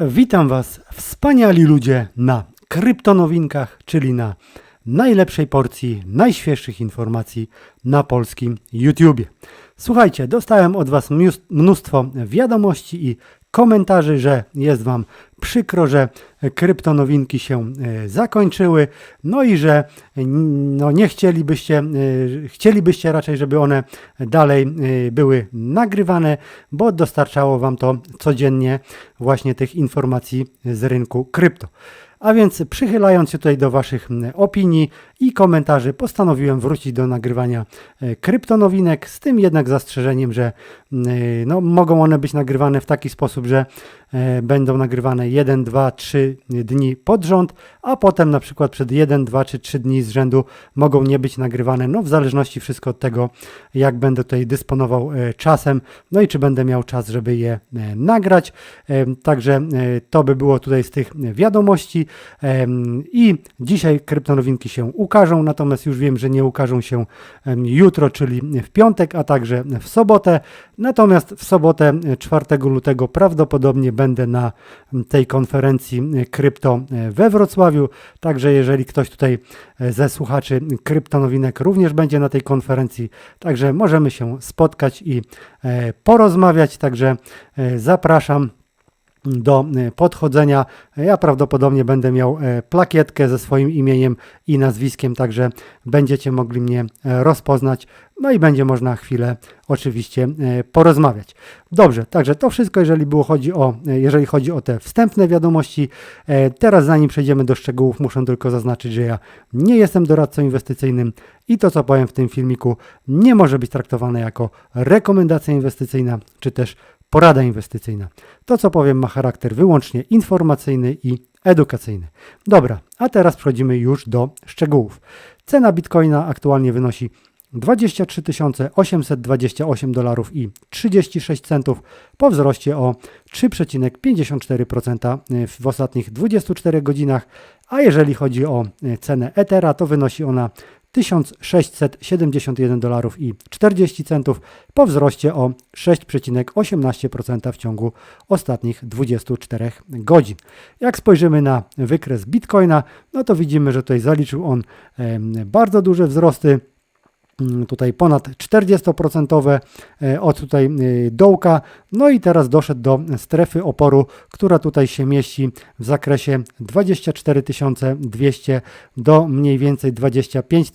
Witam Was, wspaniali ludzie, na kryptonowinkach, czyli na najlepszej porcji najświeższych informacji na polskim YouTubie. Słuchajcie, dostałem od Was mnóstwo wiadomości i komentarzy, że jest Wam przykro, że kryptonowinki się e, zakończyły, no i że no, nie chcielibyście, e, chcielibyście raczej, żeby one dalej e, były nagrywane, bo dostarczało Wam to codziennie właśnie tych informacji z rynku krypto. A więc przychylając się tutaj do Waszych opinii i komentarzy, postanowiłem wrócić do nagrywania e, kryptonowinek, z tym jednak zastrzeżeniem, że e, no, mogą one być nagrywane w taki sposób, że e, będą nagrywane 1, 2, 3 dni pod rząd, a potem na przykład przed 1, 2 czy 3 dni z rzędu mogą nie być nagrywane, no w zależności wszystko od tego, jak będę tutaj dysponował czasem, no i czy będę miał czas, żeby je nagrać. Także to by było tutaj z tych wiadomości. I dzisiaj kryptonowinki się ukażą, natomiast już wiem, że nie ukażą się jutro, czyli w piątek, a także w sobotę. Natomiast w sobotę e, 4 lutego prawdopodobnie będę na tej konferencji e, krypto e, we Wrocławiu. Także jeżeli ktoś tutaj e, ze słuchaczy kryptonowinek również będzie na tej konferencji, także możemy się spotkać i e, porozmawiać. Także e, zapraszam do e, podchodzenia. Ja prawdopodobnie będę miał e, plakietkę ze swoim imieniem i nazwiskiem, także będziecie mogli mnie e, rozpoznać. No i będzie można chwilę oczywiście porozmawiać. Dobrze, także to wszystko, jeżeli było chodzi o, jeżeli chodzi o te wstępne wiadomości. Teraz zanim przejdziemy do szczegółów, muszę tylko zaznaczyć, że ja nie jestem doradcą inwestycyjnym i to, co powiem w tym filmiku, nie może być traktowane jako rekomendacja inwestycyjna, czy też porada inwestycyjna. To, co powiem, ma charakter wyłącznie informacyjny i edukacyjny. Dobra, a teraz przechodzimy już do szczegółów. Cena bitcoina aktualnie wynosi 23 828 dolarów i 36 centów po wzroście o 3,54% w ostatnich 24 godzinach, a jeżeli chodzi o e, cenę Ethera, to wynosi ona 1671 dolarów i 40 centów po wzroście o 6,18% w ciągu ostatnich 24 godzin. Jak spojrzymy na wykres Bitcoina, no to widzimy, że tutaj zaliczył on bardzo duże wzrosty. Mm, Tutaj ponad 40% e, od tutaj e, dołka. No i teraz doszedł do strefy oporu, która tutaj się mieści w zakresie 24 200 do mniej więcej 25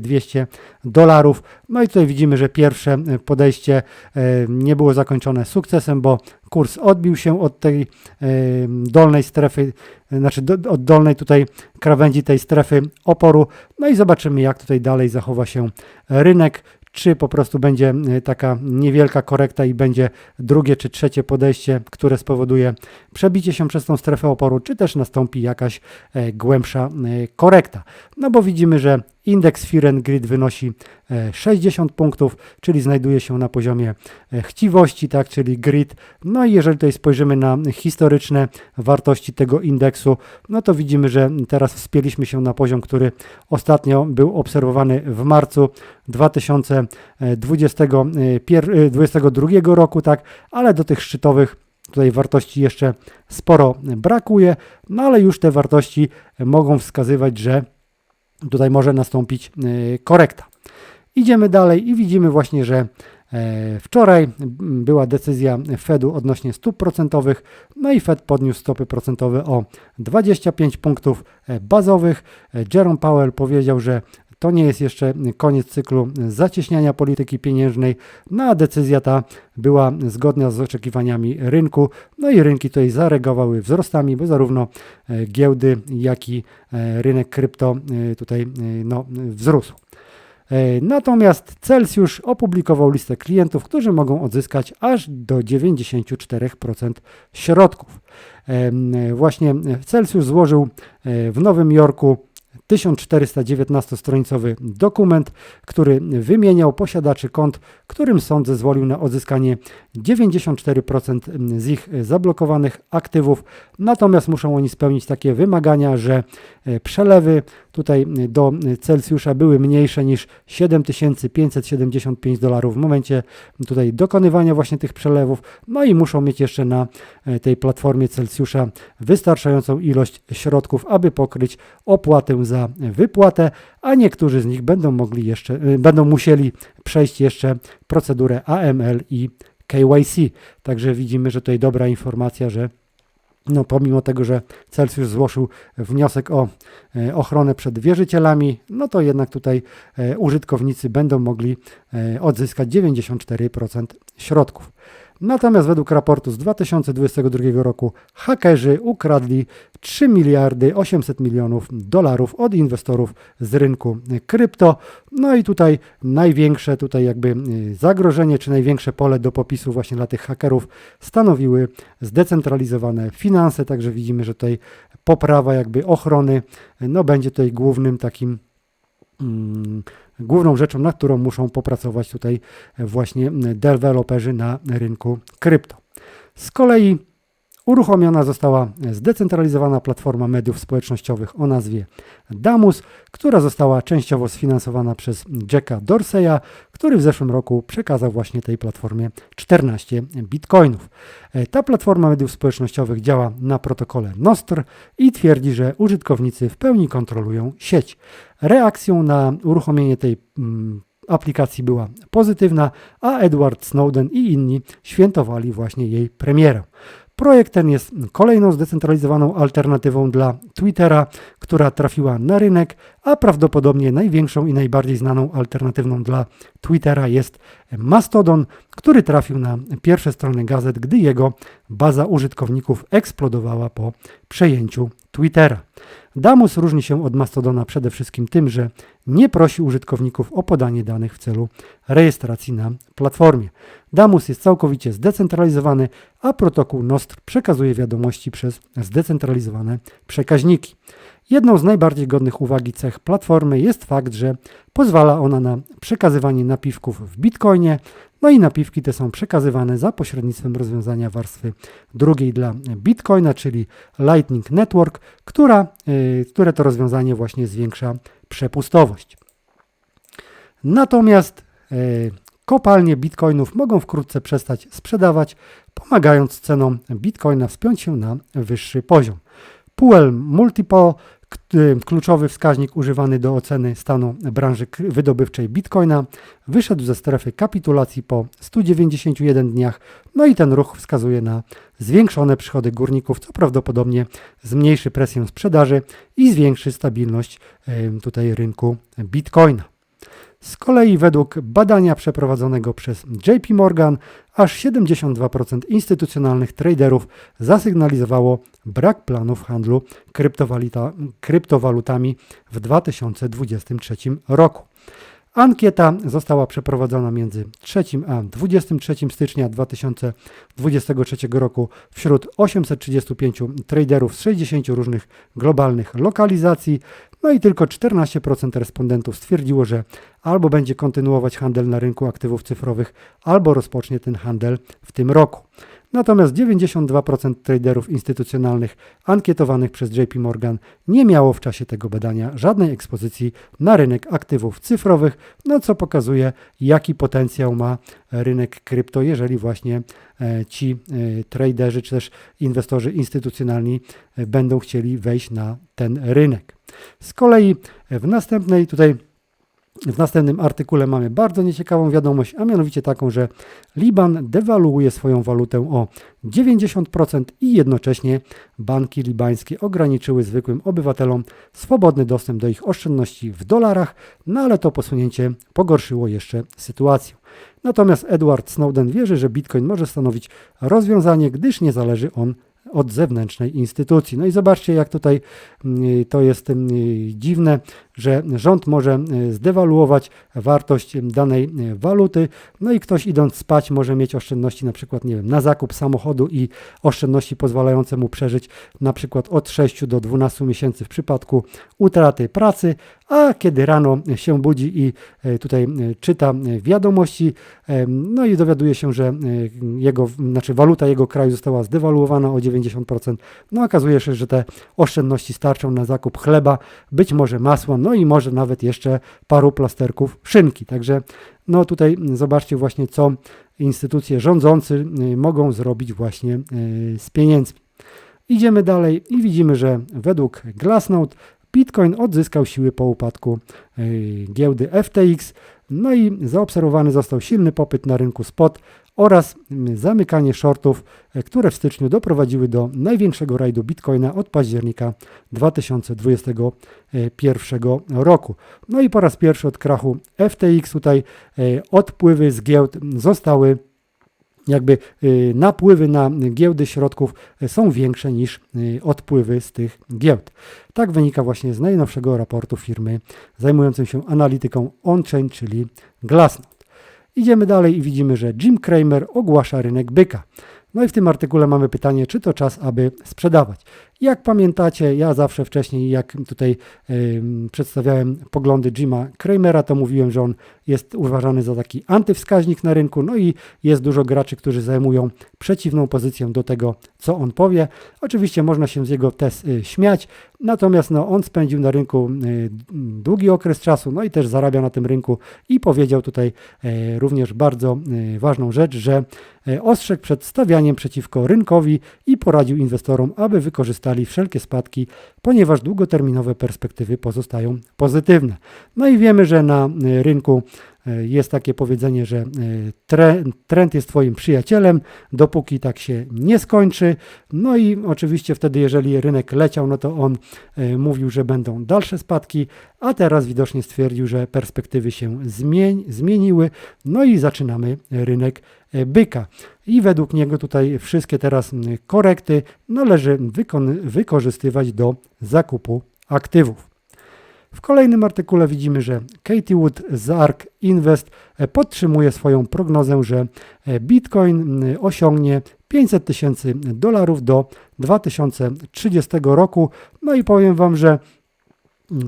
200 dolarów. No i tutaj widzimy, że pierwsze e, podejście e, nie było zakończone sukcesem, bo kurs odbił się od tej dolnej strefy, znaczy do, od dolnej tutaj krawędzi tej strefy oporu. No i zobaczymy, jak tutaj dalej zachowa się rynek. Czy po prostu będzie e, taka niewielka korekta i będzie drugie czy trzecie podejście, które spowoduje przebicie się przez tą strefę oporu, czy też nastąpi jakaś e, głębsza e, korekta. No bo widzimy, że indeks Fear and Greed wynosi e, 60 punktów, czyli znajduje się na poziomie e, chciwości, tak, czyli grid. No i jeżeli tutaj spojrzymy na historyczne wartości tego indeksu, no to widzimy, że teraz wspięliśmy się na poziom, który ostatnio był obserwowany w marcu 2022 roku, tak, ale do tych szczytowych tutaj wartości jeszcze sporo brakuje, no ale już te wartości mogą wskazywać, że tutaj może nastąpić e, korekta. Idziemy dalej i widzimy właśnie, że e, wczoraj była decyzja Fedu odnośnie stóp procentowych, no i Fed podniósł stopy procentowe o 25 punktów e, bazowych. Jerome Powell powiedział, że to nie jest jeszcze koniec cyklu zacieśniania polityki pieniężnej, no a decyzja ta była zgodna z oczekiwaniami rynku, no i rynki tutaj zareagowały wzrostami, bo zarówno e, giełdy, jak i e, rynek krypto e, tutaj no, wzrósł. Natomiast Celsius opublikował listę klientów, którzy mogą odzyskać aż do 94% środków. Właśnie Celsius złożył w Nowym Jorku 1419-stronicowy dokument, który wymieniał posiadaczy kont, którym sąd zezwolił na odzyskanie 94% z ich zablokowanych aktywów. Natomiast muszą oni spełnić takie wymagania, że e, przelewy tutaj do Celsjusza były mniejsze niż 7575 dolarów w momencie tutaj dokonywania właśnie tych przelewów. No i muszą mieć jeszcze na e, tej platformie Celsjusza wystarczającą ilość środków, aby pokryć opłatę za wypłatę, a niektórzy z nich będą mogli jeszcze, e, będą musieli przejść jeszcze procedurę AML i KYC. Także widzimy, że tutaj dobra informacja, że no, pomimo tego, że Celsjusz złożył wniosek o e, ochronę przed wierzycielami, no to jednak tutaj e, użytkownicy będą mogli e, odzyskać 94% środków. Natomiast według raportu z 2022 roku hakerzy ukradli 3 miliardy 800 milionów dolarów od inwestorów z rynku krypto. No i tutaj największe tutaj jakby y, zagrożenie, czy największe pole do popisu właśnie dla tych hakerów stanowiły zdecentralizowane finanse, także widzimy, że tutaj poprawa jakby ochrony, no będzie tutaj głównym takim główną rzeczą, nad którą muszą popracować tutaj właśnie deweloperzy na rynku krypto. Z kolei Uruchomiona została zdecentralizowana platforma mediów społecznościowych o nazwie Damus, która została częściowo sfinansowana przez Jacka Dorseya, który w zeszłym roku przekazał właśnie tej platformie 14 bitcoinów. Ta platforma mediów społecznościowych działa na protokole Nostr i twierdzi, że użytkownicy w pełni kontrolują sieć. Reakcją na uruchomienie tej mm, aplikacji była pozytywna, a Edward Snowden i inni świętowali właśnie jej premierę. Projekt ten jest kolejną zdecentralizowaną alternatywą dla Twittera, która trafiła na rynek, a prawdopodobnie największą i najbardziej znaną alternatywną dla Twittera jest Mastodon, który trafił na pierwsze strony gazet, gdy jego baza użytkowników eksplodowała po przejęciu Twittera. Damus różni się od Mastodona przede wszystkim tym, że nie prosi użytkowników o podanie danych w celu rejestracji na platformie. Damus jest całkowicie zdecentralizowany, a protokół Nostr przekazuje wiadomości przez zdecentralizowane przekaźniki. Jedną z najbardziej godnych uwagi cech platformy jest fakt, że pozwala ona na przekazywanie napiwków w bitcoinie, no i napiwki te są przekazywane za pośrednictwem rozwiązania warstwy drugiej dla bitcoina, czyli Lightning Network, która, yy, które to rozwiązanie właśnie zwiększa przepustowość. Natomiast yy, kopalnie bitcoinów mogą wkrótce przestać sprzedawać, pomagając cenom bitcoina wspiąć się na wyższy poziom. Puel Multiple kluczowy wskaźnik używany do oceny stanu branży wydobywczej Bitcoina wyszedł ze strefy kapitulacji po 191 dniach, no i ten ruch wskazuje na zwiększone przychody górników, co prawdopodobnie zmniejszy presję sprzedaży i zwiększy stabilność tutaj rynku Bitcoina. Z kolei według badania przeprowadzonego przez JP Morgan, aż 72% instytucjonalnych traderów zasygnalizowało brak planów handlu kryptowalutami w 2023 roku. Ankieta została przeprowadzona między 3 a 23 stycznia 2023 roku wśród 835 traderów z 60 różnych globalnych lokalizacji. No i tylko 14% respondentów stwierdziło, że albo będzie kontynuować handel na rynku aktywów cyfrowych, albo rozpocznie ten handel w tym roku. Natomiast 92% traderów instytucjonalnych ankietowanych przez JP Morgan nie miało w czasie tego badania żadnej ekspozycji na rynek aktywów cyfrowych, no co pokazuje, jaki potencjał ma rynek krypto, jeżeli właśnie e, ci e, traderzy czy też inwestorzy instytucjonalni e, będą chcieli wejść na ten rynek. Z kolei w następnej tutaj w następnym artykule mamy bardzo nieciekawą wiadomość, a mianowicie taką, że Liban dewaluuje swoją walutę o 90% i jednocześnie banki libańskie ograniczyły zwykłym obywatelom swobodny dostęp do ich oszczędności w dolarach, no ale to posunięcie pogorszyło jeszcze sytuację. Natomiast Edward Snowden wierzy, że Bitcoin może stanowić rozwiązanie, gdyż nie zależy on od zewnętrznej instytucji. No i zobaczcie, jak tutaj mm, to jest mm, dziwne, że rząd może e, zdewaluować wartość danej e, waluty, no i ktoś idąc spać może mieć oszczędności na przykład, nie wiem, na zakup samochodu i oszczędności pozwalające mu przeżyć na przykład od 6 do 12 miesięcy w przypadku utraty pracy, a kiedy rano się budzi i e, tutaj czyta wiadomości, no i dowiaduje się, że jego, znaczy waluta jego kraju została zdewaluowana o 90%, no okazuje się, że te oszczędności starczą na zakup chleba, być może masła, no i może nawet jeszcze paru plasterków szynki. Także no tutaj zobaczcie właśnie, co instytucje rządzące y, mogą zrobić właśnie y, z pieniędzmi. Idziemy dalej i widzimy, że według Glassnode Bitcoin odzyskał siły po upadku y, giełdy FTX, no i zaobserwowany został silny popyt na rynku spot oraz zamykanie shortów, e, które w styczniu doprowadziły do największego rajdu Bitcoina od października 2021 roku. No i po raz pierwszy od krachu FTX tutaj e, odpływy z giełd zostały jakby e, napływy na giełdy środków są większe niż odpływy z tych giełd. Tak wynika właśnie z najnowszego raportu firmy zajmującej się analityką on-chain, czyli Glassnode. Idziemy dalej i widzimy, że Jim Cramer ogłasza rynek byka. No i w tym artykule mamy pytanie, czy to czas, aby sprzedawać. Jak pamiętacie, ja zawsze wcześniej, jak tutaj y, przedstawiałem poglądy Jima Kramera, to mówiłem, że on jest uważany za taki antywskaźnik na rynku, no i jest dużo graczy, którzy zajmują przeciwną pozycję do tego, co on powie. Oczywiście można się z jego test y, śmiać, natomiast no, on spędził na rynku y, długi okres czasu, no i też zarabia na tym rynku i powiedział tutaj y, również bardzo y, ważną rzecz, że y, ostrzegł przed stawianiem przeciwko rynkowi i poradził inwestorom, aby wykorzystali wszelkie spadki, ponieważ długoterminowe perspektywy pozostają pozytywne. No i wiemy, że na e, rynku e, jest takie powiedzenie, że e, trend jest Twoim przyjacielem, dopóki tak się nie skończy. No i oczywiście wtedy, jeżeli rynek leciał, no to on mówił, że będą dalsze spadki, a teraz widocznie stwierdził, że perspektywy się zmieniły. No i zaczynamy rynek byka. I według niego tutaj wszystkie teraz korekty należy wykorzystywać do zakupu aktywów. W kolejnym artykule widzimy, że Katie Wood z ARK Invest e, podtrzymuje swoją prognozę, że e, Bitcoin osiągnie 500 tysięcy dolarów do 2030 roku. No i powiem Wam, że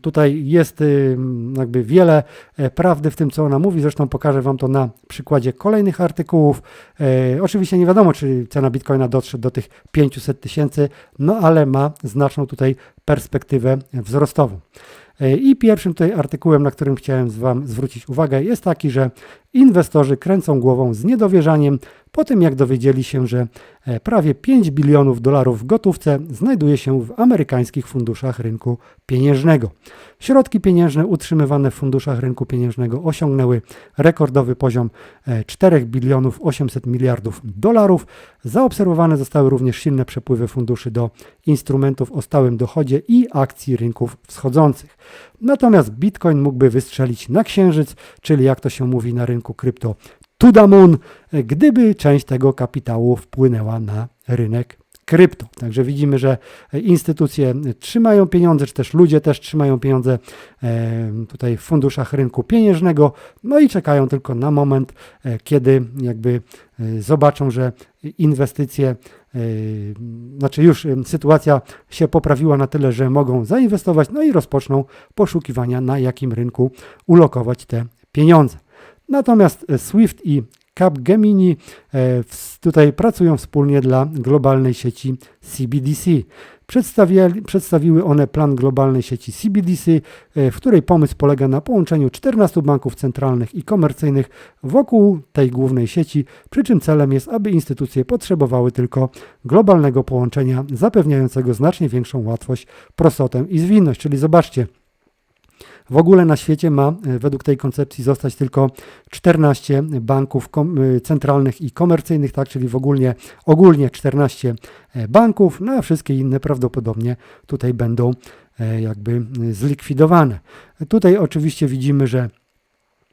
Tutaj jest y, jakby wiele e, prawdy w tym, co ona mówi. Zresztą pokażę Wam to na przykładzie kolejnych artykułów. E, oczywiście nie wiadomo, czy cena bitcoina dotrze do tych 500 tysięcy, no ale ma znaczną tutaj perspektywę wzrostową. E, I pierwszym tutaj artykułem, na którym chciałem Wam zwrócić uwagę, jest taki, że inwestorzy kręcą głową z niedowierzaniem po tym, jak dowiedzieli się, że e, prawie 5 bilionów dolarów w gotówce znajduje się w amerykańskich funduszach rynku pieniężnego. Środki pieniężne utrzymywane w funduszach rynku pieniężnego osiągnęły rekordowy poziom 4 e, bilionów 800 miliardów dolarów. Zaobserwowane zostały również silne przepływy funduszy do instrumentów o stałym dochodzie i akcji rynków wschodzących. Natomiast Bitcoin mógłby wystrzelić na księżyc, czyli jak to się mówi na rynku krypto, moon, gdyby część tego kapitału wpłynęła na rynek krypto. Także widzimy, że instytucje trzymają pieniądze, czy też ludzie też trzymają pieniądze e, tutaj w funduszach rynku pieniężnego, no i czekają tylko na moment, e, kiedy jakby e, zobaczą, że inwestycje, znaczy już sytuacja się poprawiła na tyle, że mogą zainwestować, no i rozpoczną poszukiwania, na jakim rynku ulokować te pieniądze. Natomiast Swift i Capgemini e, tutaj pracują wspólnie dla globalnej sieci CBDC. Przedstawiły one plan globalnej sieci CBDC, e, w której pomysł polega na połączeniu 14 banków centralnych i komercyjnych wokół tej głównej sieci, przy czym celem jest, aby instytucje potrzebowały tylko globalnego połączenia zapewniającego znacznie większą łatwość, prostotę i zwinność. Czyli zobaczcie, w ogóle na świecie ma e, według tej koncepcji zostać tylko 14 banków e, centralnych i komercyjnych, tak, czyli w ogólnie, ogólnie 14 e, banków, no a wszystkie inne prawdopodobnie tutaj będą jakby zlikwidowane. Tutaj oczywiście widzimy, że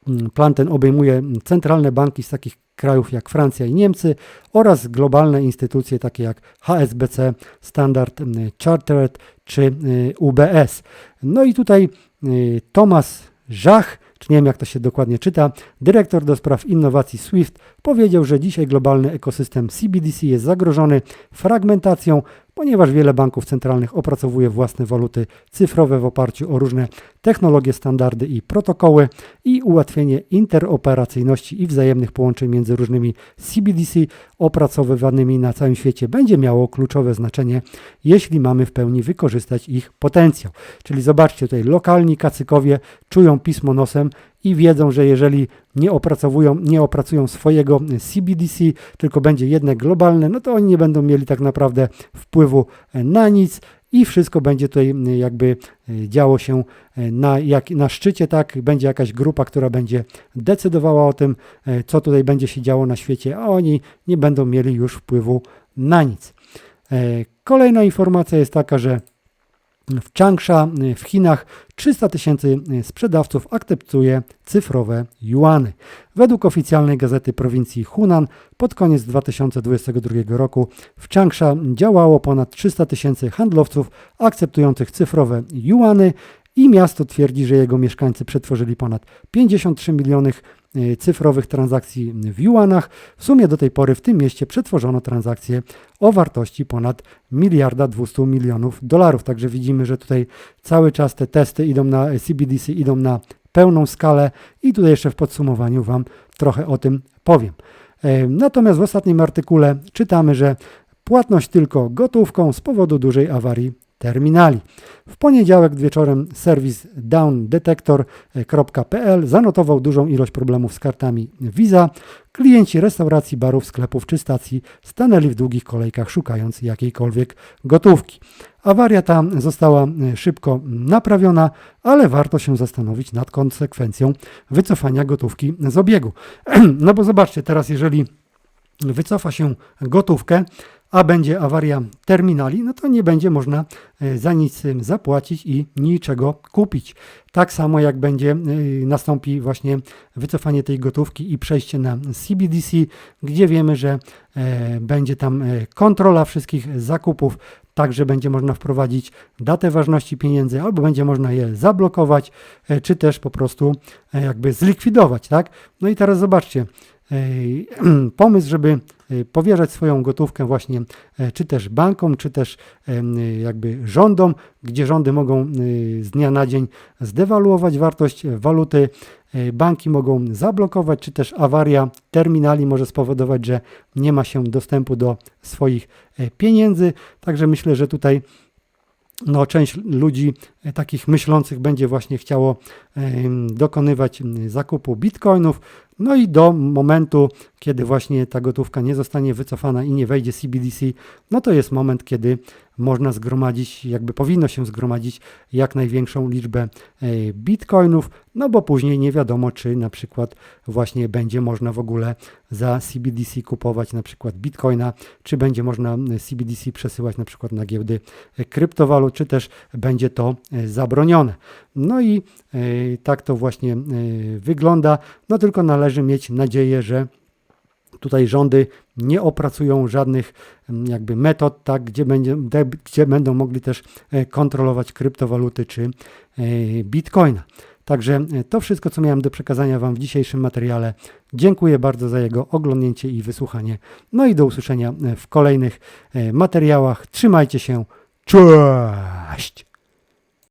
Mm, Plan ten obejmuje centralne banki z takich krajów jak Francja i Niemcy oraz globalne instytucje takie jak HSBC, Standard mm, Chartered czy y, UBS. No i tutaj y, Thomas Żach, czy nie wiem jak to się dokładnie czyta, dyrektor do spraw innowacji SWIFT, powiedział, że dzisiaj globalny ekosystem CBDC jest zagrożony fragmentacją, ponieważ wiele banków centralnych opracowuje własne waluty cyfrowe w oparciu o różne technologie, standardy i protokoły i ułatwienie interoperacyjności i wzajemnych połączeń między różnymi CBDC opracowywanymi na całym świecie będzie miało kluczowe znaczenie, jeśli mamy w pełni wykorzystać ich potencjał. Czyli zobaczcie, tutaj lokalni kacykowie czują pismo nosem i wiedzą, że jeżeli nie opracowują, nie opracują swojego CBDC, tylko będzie jedne globalne, no to oni nie będą mieli tak naprawdę wpływu na nic i wszystko będzie tutaj jakby działo się na, jak, na szczycie, tak, będzie jakaś grupa, która będzie decydowała o tym, co tutaj będzie się działo na świecie, a oni nie będą mieli już wpływu na nic. Kolejna informacja jest taka, że w Changsha w Chinach 300 tysięcy sprzedawców akceptuje cyfrowe juany. Według oficjalnej gazety prowincji Hunan pod koniec 2022 roku w Changsha działało ponad 300 tysięcy handlowców akceptujących cyfrowe juany i miasto twierdzi, że jego mieszkańcy przetworzyli ponad 53 miliony y, cyfrowych transakcji w juanach. W sumie do tej pory w tym mieście przetworzono transakcje o wartości ponad miliarda 200 milionów dolarów. Także widzimy, że tutaj cały czas te testy idą na CBDC, idą na pełną skalę i tutaj jeszcze w podsumowaniu Wam trochę o tym powiem. E, Natomiast w ostatnim artykule czytamy, że płatność tylko gotówką z powodu dużej awarii terminali. W poniedziałek wieczorem serwis downdetector.pl zanotował dużą ilość problemów z kartami Visa. Klienci restauracji, barów, sklepów czy stacji stanęli w długich kolejkach szukając jakiejkolwiek gotówki. Awaria ta została e, szybko naprawiona, ale warto się zastanowić nad konsekwencją wycofania gotówki z obiegu. No bo zobaczcie, teraz jeżeli wycofa się gotówkę, a będzie awaria terminali, no to nie będzie można e, za nic e, zapłacić i niczego kupić. Tak samo jak będzie nastąpi właśnie wycofanie tej gotówki i przejście na CBDC, gdzie wiemy, że będzie tam kontrola wszystkich zakupów, Także będzie można wprowadzić datę ważności pieniędzy, albo będzie można je zablokować, czy też po prostu jakby zlikwidować, tak? No i teraz zobaczcie, pomysł, żeby powierzać swoją gotówkę właśnie czy też bankom, czy też jakby rządom, gdzie rządy mogą z dnia na dzień zdewaluować wartość waluty, banki mogą zablokować, czy też awaria terminali może spowodować, że nie ma się dostępu do swoich pieniędzy. Także myślę, że tutaj no, część ludzi takich myślących będzie właśnie chciało dokonywać zakupu bitcoinów. No i do momentu, kiedy właśnie ta gotówka nie zostanie wycofana i nie wejdzie CBDC, no to jest moment, kiedy można zgromadzić, jakby powinno się zgromadzić jak największą liczbę e, bitcoinów, no bo później nie wiadomo, czy na przykład właśnie będzie można w ogóle za CBDC kupować na przykład bitcoina, czy będzie można CBDC przesyłać na przykład na giełdy e, kryptowalut, czy też będzie to e, zabronione. No i tak to właśnie wygląda, no tylko należy mieć nadzieję, że Tutaj rządy nie opracują żadnych mm, jakby metod, tak, gdzie, będzie, gdzie będą mogli też e, kontrolować kryptowaluty czy e, bitcoina. Także e, to wszystko, co miałem do przekazania Wam w dzisiejszym materiale. Dziękuję bardzo za jego oglądnięcie i wysłuchanie. No i do usłyszenia w kolejnych materiałach. Trzymajcie się. Cześć!